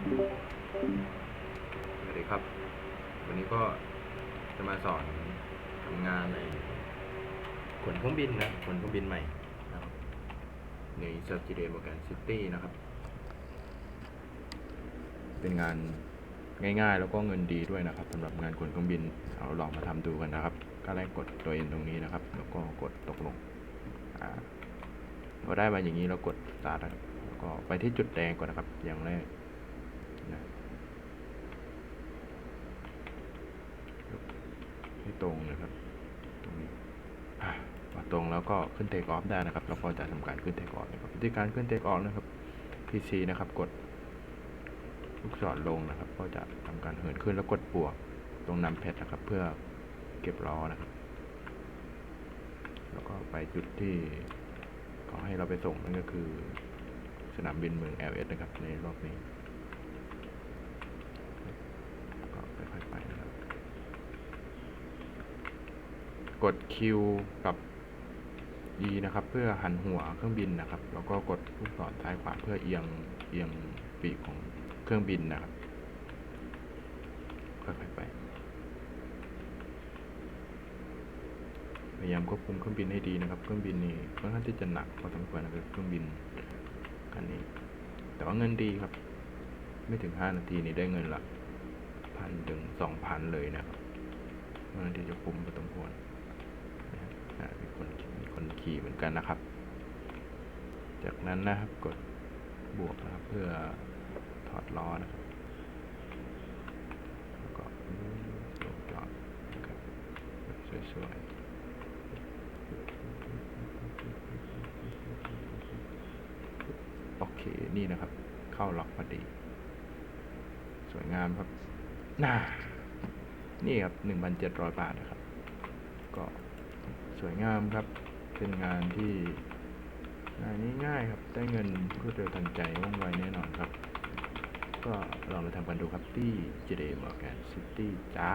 สวัสดีครับ วันนี้ก็จะมาสอนทำงานในขนเครื่องบินนะขนเครื่องบินใหม่นะครับในเซอร์กิเดโมแกนซิตี้นะครับ เป็นงานง่ายๆ แล้วก็เงินดีด้วยนะครับสำหรับงานขนเครื่องบินเอาลองมาทำดูกันนะครับก็แรกกดตัวเอ็นตรงนี้นะครับ แล้วก็กดตกลงอ่าพอได้มาอย่างนี้เรากดสตาร์ทแล้วก็ไปที่จุดแดงก่อนนะครับ อย่างแรกนะ ให้ตรงนะครับ ตรงนี้พอตรงแล้วก็ขึ้นเทคออฟได้นะครับ เราก็จะทำการขึ้นเทคออฟนะครับวิธีการขึ้นเทคออฟนะครับ PC นะครับ กดลูกศรลงนะครับ ก็จะทำการเหินขึ้นแล้วกดบวกตรงนำแพดนะครับ เพื่อเก็บล้อนะครับ แล้วก็ไปจุดที่ขาให้เราไปส่งนั่นก็คือ สนามบินเมือง LS นะครับ ในรอบนี้ ก็ค่อยๆไปนะครับ กด Q กับ E นะครับ เพื่อหันหัวเครื่องบินนะครับ แล้วก็กดลูกศรซ้ายขวาเพื่อเอียงเอียงปีกของเครื่องบินนะครับค่อยๆไปพยายามควบคุมเครื่องบินให้ดีนะครับ เครื่องบินนี่ค่อนข้างที่จะหนักพอสมควรนะครับเครื่องบินคันนี้ แต่ว่าเงินดีครับ ไม่ถึงห้านาทีนี้ได้เงินละพันถึงสองพันเลยนะครับค่อนที่จะคุ้มพอสมควร มีคนมีคนขี่เหมือนกันนะครับ จากนั้นนะครับกดบวกนะครับ เพื่อถอดล้อนะครับแล้วก็ลงจอดนะครับสวยๆโอเค นี่นะครับ เข้าล็อกพอดี สวยงามครับน่านี่ครับหนึ่งพันเจ็ดร้อยบาทนะครับ ก็ สวยงามครับ เป็นงานที่งานง่ายๆครับ ได้เงินรวดเร็วทันใจว่องไวแน่นอนครับ ก็ลองไปทำกันดูครับที่เจเดมอร์แกนซิตี้จ้า